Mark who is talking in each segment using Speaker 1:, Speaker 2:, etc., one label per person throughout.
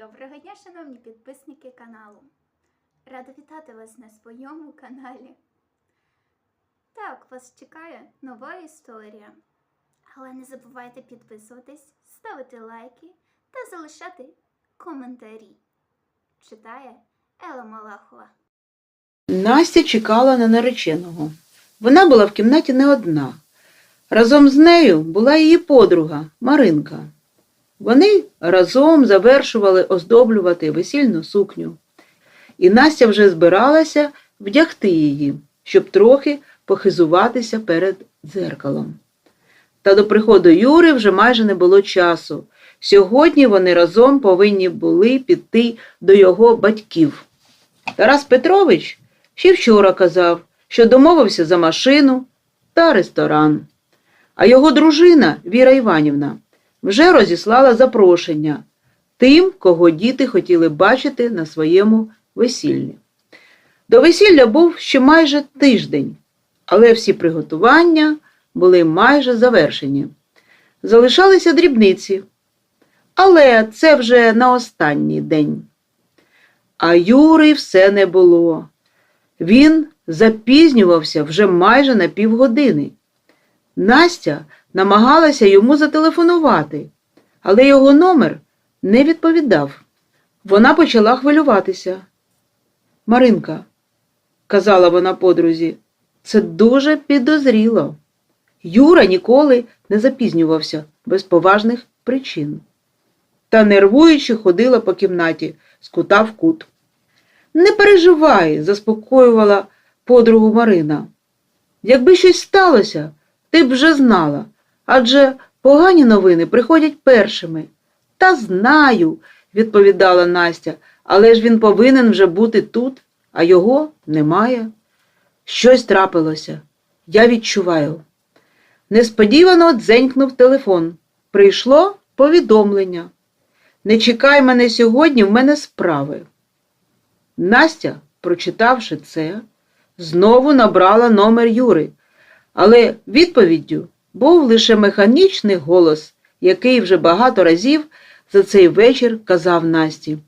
Speaker 1: Доброго дня, шановні підписники каналу. Рада вітати вас на своєму каналі. Так, вас чекає нова історія. Але не забувайте підписуватись, ставити лайки та залишати коментарі. Читає Ела Малахова.
Speaker 2: Настя чекала на нареченого. Вона була в кімнаті не одна. Разом з нею була її подруга Маринка. Вони разом завершували оздоблювати весільну сукню. І Настя вже збиралася вдягти її, щоб трохи похизуватися перед дзеркалом. Та до приходу Юри вже майже не було часу. Сьогодні вони разом повинні були піти до його батьків. Тарас Петрович ще вчора казав, що домовився за машину та ресторан. А його дружина Віра Іванівна вже розіслала запрошення тим, кого діти хотіли бачити на своєму весіллі. До весілля був ще майже тиждень, але всі приготування були майже завершені. Залишалися дрібниці. Але це вже на останній день. А Юри все не було. Він запізнювався вже майже на півгодини. Настя намагалася йому зателефонувати, але його номер не відповідав. Вона почала хвилюватися. Маринка, казала вона подрузі, це дуже підозріло. Юра ніколи не запізнювався без поважних причин. Та нервуючи ходила по кімнаті, з кута в кут. Не переживай, заспокоювала подругу Марина. Якби щось сталося, ти б вже знала, адже погані новини приходять першими. Та знаю, відповідала Настя, але ж він повинен вже бути тут, а його немає. Щось трапилося. Я відчуваю. Несподівано дзенькнув телефон. Прийшло повідомлення. Не чекай мене сьогодні, в мене справи. Настя, прочитавши це, знову набрала номер Юри, але відповіддю був лише механічний голос, який вже багато разів за цей вечір казав Насті.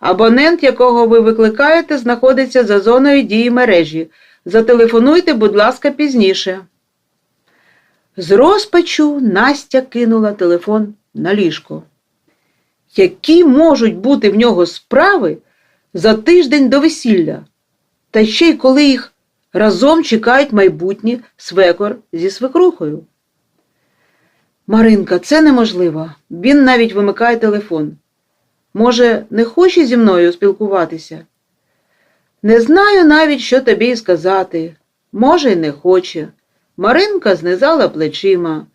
Speaker 2: Абонент, якого ви викликаєте, знаходиться за зоною дії мережі. Зателефонуйте, будь ласка, пізніше. З розпачу Настя кинула телефон на ліжко. Які можуть бути в нього справи за тиждень до весілля, та ще й коли їх разом чекають майбутні свекор зі свекрухою. Маринка, це неможливо. Він навіть вимикає телефон. Може, не хоче зі мною спілкуватися? Не знаю навіть, що тобі сказати. Може, й не хоче. Маринка знизала плечима.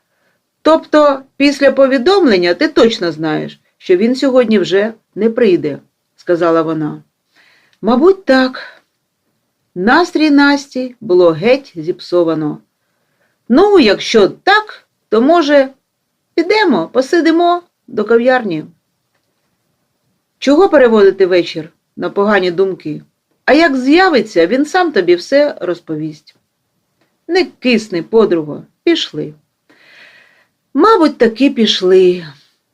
Speaker 2: Тобто, після повідомлення ти точно знаєш, що він сьогодні вже не прийде, сказала вона. Мабуть, так. Настрій Насті було геть зіпсовано. Ну, якщо так, то, може, підемо, посидимо до кав'ярні. Чого переводити вечір на погані думки? А як з'явиться, він сам тобі все розповість. Не кисни, подруго, пішли. Мабуть, таки пішли.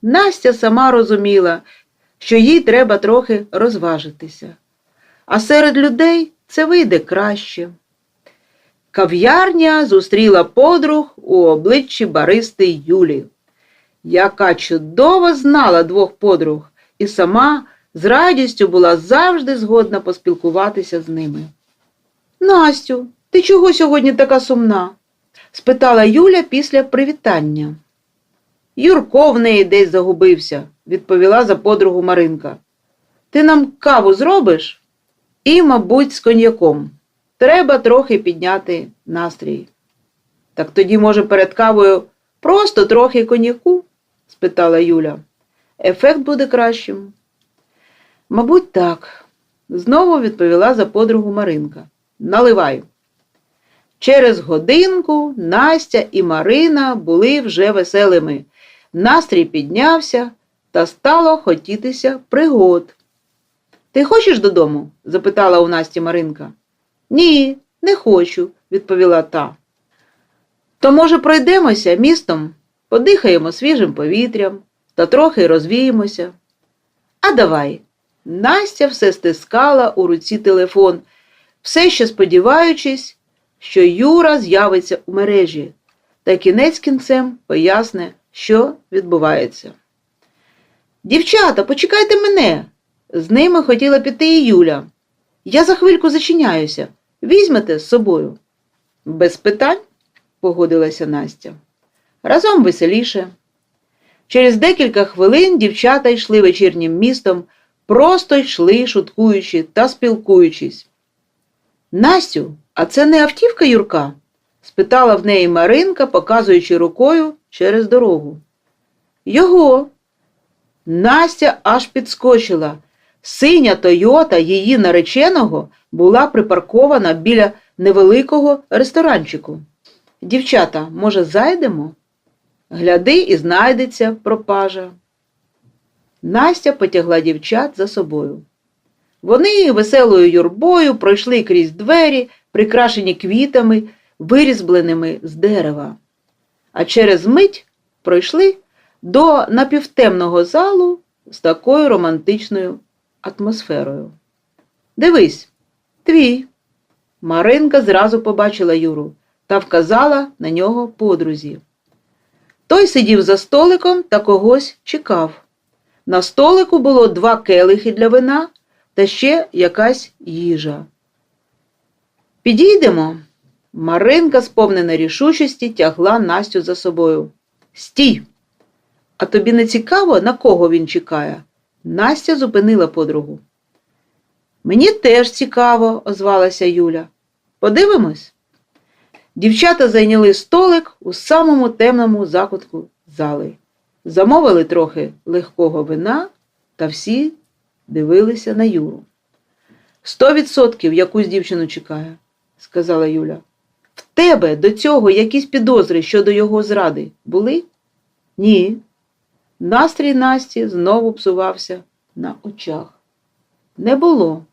Speaker 2: Настя сама розуміла, що їй треба трохи розважитися. А серед людей це вийде краще. Кав'ярня зустріла подруг у обличчі баристи Юлі, яка чудово знала двох подруг і сама з радістю була завжди згодна поспілкуватися з ними. Настю, ти чого сьогодні така сумна? спитала Юля після привітання. Юрко в неї десь загубився, відповіла за подругу Маринка. Ти нам каву зробиш? І, мабуть, з коньяком. Треба трохи підняти настрій. Так тоді, може, перед кавою просто трохи коньяку? спитала Юля. Ефект буде кращим. Мабуть, так, знову відповіла за подругу Маринка. Наливай. Через годинку Настя і Марина були вже веселими. Настрій піднявся та стало хотітися пригод. Ти хочеш додому? запитала у Насті Маринка. Ні, не хочу, відповіла та. То, може, пройдемося містом, подихаємо свіжим повітрям та трохи розвіємося. А давай. Настя все стискала у руці телефон, все ще сподіваючись, що Юра з'явиться у мережі, та кінець кінцем поясне, що відбувається. Дівчата, почекайте мене. З ними хотіла піти і Юля. Я за хвильку зачиняюся. Візьмете з собою. Без питань, погодилася Настя. Разом веселіше. Через декілька хвилин дівчата йшли вечірнім містом, просто йшли, шуткуючи та спілкуючись. Настю, а це не автівка Юрка? спитала в неї Маринка, показуючи рукою через дорогу. Його. Настя аж підскочила. Синя Тойота її нареченого була припаркована біля невеликого ресторанчику. Дівчата, може, зайдемо? Гляди і знайдеться пропажа. Настя потягла дівчат за собою. Вони веселою юрбою пройшли крізь двері, прикрашені квітами, вирізбленими з дерева, а через мить пройшли до напівтемного залу з такою романтичною атмосферою. Дивись, твій. Маринка зразу побачила Юру та вказала на нього подрузі. Той сидів за столиком та когось чекав. На столику було два келихи для вина та ще якась їжа. Підійдемо. Маринка, сповнена рішучості, тягла Настю за собою. Стій! А тобі не цікаво, на кого він чекає? Настя зупинила подругу. Мені теж цікаво, озвалася Юля. Подивимось. Дівчата зайняли столик у самому темному закутку зали. Замовили трохи легкого вина, та всі дивилися на Юру. Сто відсотків якусь дівчину чекає, сказала Юля. В тебе до цього якісь підозри щодо його зради були? Ні. Настрій Насті знову псувався на очах. Не було.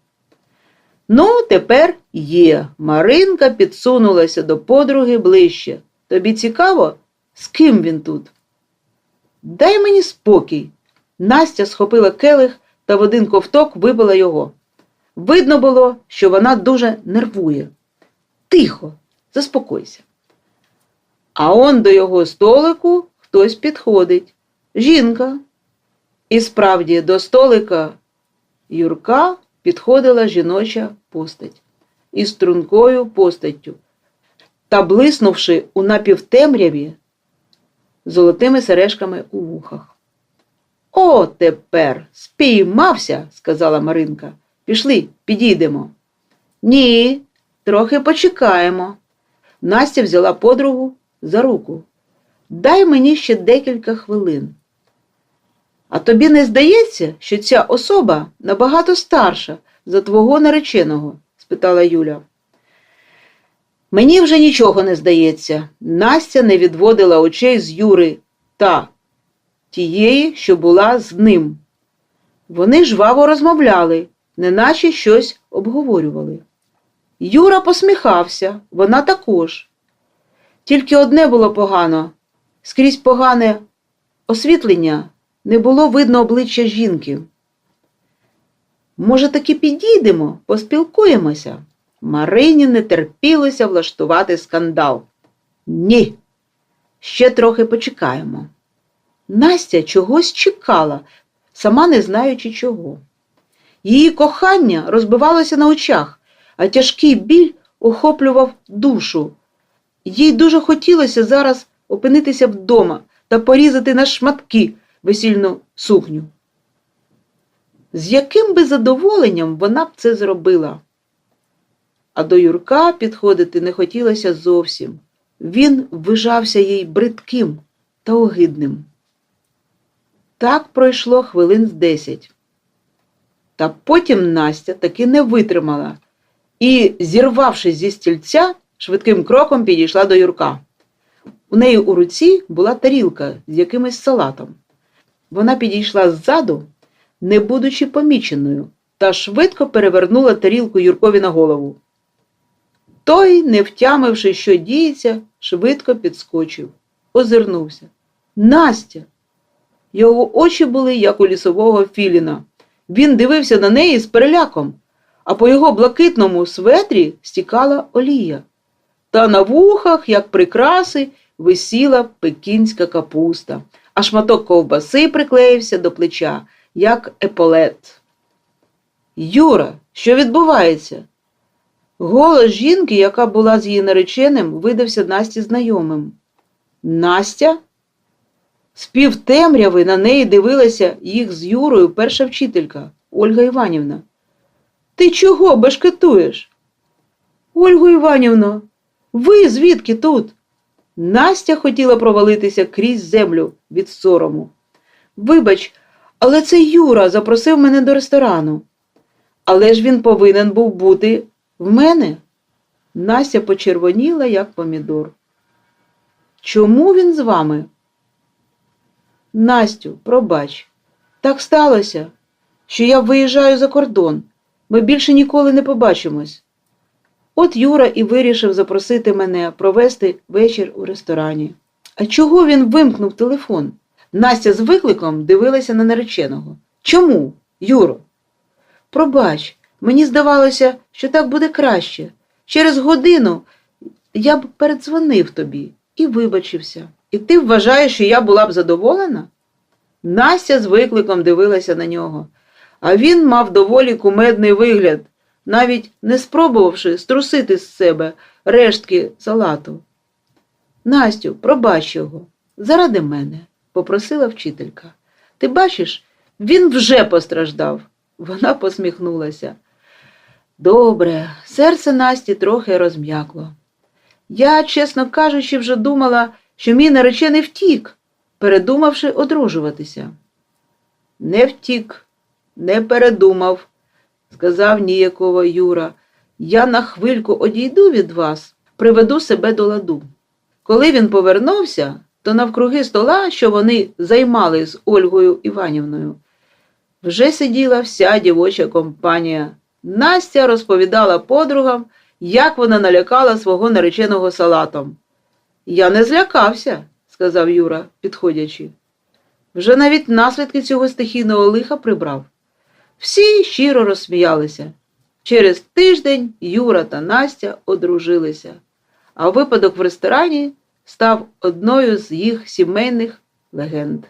Speaker 2: Ну, тепер є. Маринка підсунулася до подруги ближче. Тобі цікаво, з ким він тут? Дай мені спокій. Настя схопила келих та в один ковток випила його. Видно було, що вона дуже нервує. Тихо, заспокойся. А он до його столику хтось підходить. Жінка. І справді до столика Юрка підходила жіноча постать із стрункою постаттю та блиснувши у напівтемряві золотими сережками у вухах. О, тепер спіймався, сказала Маринка. Пішли, підійдемо. Ні, трохи почекаємо. Настя взяла подругу за руку. Дай мені ще декілька хвилин. А тобі не здається, що ця особа набагато старша за твого нареченого? спитала Юля. Мені вже нічого не здається. Настя не відводила очей з Юри та тієї, що була з ним. Вони жваво розмовляли, неначе щось обговорювали. Юра посміхався, вона також. Тільки одне було погано скрізь погане освітлення не було видно обличчя жінки. Може, таки підійдемо, поспілкуємося? Марині не терпілося влаштувати скандал. Ні, ще трохи почекаємо. Настя чогось чекала, сама не знаючи чого. Її кохання розбивалося на очах, а тяжкий біль охоплював душу. Їй дуже хотілося зараз опинитися вдома та порізати на шматки весільну сукню. З яким би задоволенням вона б це зробила? А до Юрка підходити не хотілося зовсім. Він ввижався їй бридким та огидним. Так пройшло хвилин з десять. Та потім Настя таки не витримала і, зірвавшись зі стільця, швидким кроком підійшла до Юрка. У неї у руці була тарілка з якимось салатом. Вона підійшла ззаду, не будучи поміченою, та швидко перевернула тарілку Юркові на голову. Той, не втямивши, що діється, швидко підскочив, озирнувся. Настя! Його очі були, як у лісового філіна, Він дивився на неї з переляком, а по його блакитному светрі стікала олія. Та на вухах, як прикраси, висіла пекінська капуста, а шматок ковбаси приклеївся до плеча, як еполет. Юра, що відбувається? Голос жінки, яка була з її нареченим, видався Насті знайомим. Настя? З півтемряви на неї дивилася їх з Юрою перша вчителька Ольга Іванівна. Ти чого бешкетуєш? Ольго Іванівно, ви звідки тут? Настя хотіла провалитися крізь землю від сорому. Вибач, але це Юра запросив мене до ресторану. Але ж він повинен був бути в мене. Настя почервоніла, як помідор. Чому він з вами? Настю, пробач, так сталося, що я виїжджаю за кордон. Ми більше ніколи не побачимось. От Юра і вирішив запросити мене провести вечір у ресторані. А чого він вимкнув телефон? Настя з викликом дивилася на нареченого. Чому, Юро? Пробач, мені здавалося, що так буде краще. Через годину я б передзвонив тобі і вибачився. І ти вважаєш, що я була б задоволена? Настя з викликом дивилася на нього, а він мав доволі кумедний вигляд, навіть не спробувавши струсити з себе рештки салату. Настю, пробач його, заради мене, попросила вчителька. Ти бачиш, він вже постраждав. Вона посміхнулася. Добре, серце Насті трохи розм'якло. Я, чесно кажучи, вже думала, що мій наречений втік, передумавши одружуватися. Не втік, не передумав, сказав ніяково Юра. Я на хвильку одійду від вас, приведу себе до ладу. Коли він повернувся, то навкруги стола, що вони займали з Ольгою Іванівною, вже сиділа вся дівоча компанія. Настя розповідала подругам, як вона налякала свого нареченого салатом. Я не злякався, сказав Юра, підходячи. Вже навіть наслідки цього стихійного лиха прибрав. Всі щиро розсміялися. Через тиждень Юра та Настя одружилися, а випадок в ресторані став одною з їх сімейних легенд.